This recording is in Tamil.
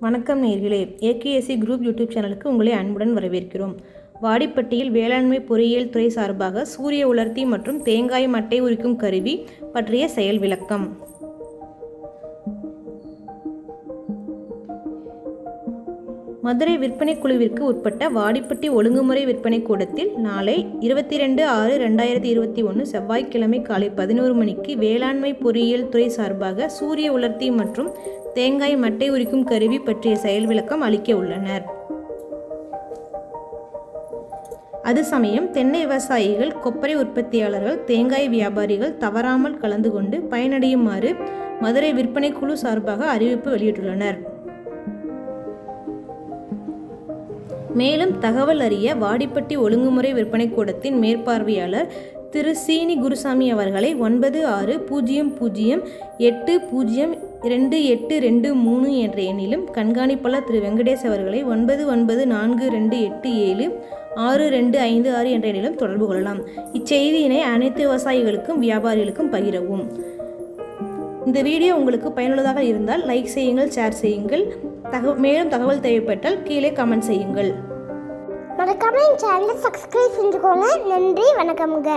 வணக்கம் நேர்களே. ஏகேஎஸ்சி குரூப் யூடியூப் சேனலுக்கு உங்களை அன்புடன் வரவேற்கிறோம். வாடிப்பட்டியில் வேளாண்மை பொறியியல் துறை சார்பாக சூரிய உலர்த்தி மற்றும் தேங்காய் மட்டை உரிக்கும் கருவி பற்றிய செயல் விளக்கம். மதுரை விற்பனை குழுவிற்கு உட்பட்ட வாடிப்பட்டி ஒழுங்குமுறை விற்பனை கூடத்தில் நாளை இருபத்தி ரெண்டு ஆறு ரெண்டாயிரத்தி இருபத்தி ஒன்று செவ்வாய்க்கிழமை காலை பதினோரு மணிக்கு வேளாண்மை பொறியியல் துறை சார்பாக சூரிய உலர்த்தி மற்றும் தேங்காய் மட்டை உரிக்கும் கருவி பற்றிய செயல் விளக்கம் அளிக்க உள்ளனர். அது சமயம் தென்னை விவசாயிகள் கொப்பரை உற்பத்தியாளர்கள் தேங்காய் வியாபாரிகள் தவறாமல் கலந்து கொண்டு பயனடையுமாறு மதுரை விற்பனை குழு சார்பாக அறிவிப்பு வெளியிட்டுள்ளனர். மேலும் தகவல் அறிய வாடிப்பட்டி ஒழுங்குமுறை விற்பனை கூடத்தின் மேற்பார்வையாளர் திரு சீனி குருசாமி அவர்களை ஒன்பது ஆறு பூஜ்ஜியம் பூஜ்ஜியம் எட்டு பூஜ்ஜியம் ரெண்டு எட்டு ரெண்டு மூணு என்ற எண்ணிலும் கண்காணிப்பாளர் திரு வெங்கடேஷ் அவர்களை ஒன்பது ஒன்பது நான்கு ரெண்டு எட்டு ஏழு ஆறு ரெண்டு ஐந்து ஆறு என்ற எண்ணிலும் தொடர்பு கொள்ளலாம். இச்செய்தியினை அனைத்து விவசாயிகளுக்கும் வியாபாரிகளுக்கும் பகிரவும். இந்த வீடியோ உங்களுக்கு பயனுள்ளதாக இருந்தால் லைக் செய்யுங்கள் ஷேர் செய்யுங்கள். தகவ மேலும் தகவல் தேவைப்பட்டால் கீழே கமெண்ட் செய்யுங்கள். மறக்காம என் சேனலை சப்ஸ்கிரைப் செஞ்சுக்கோங்க. நன்றி வணக்கம்ங்க.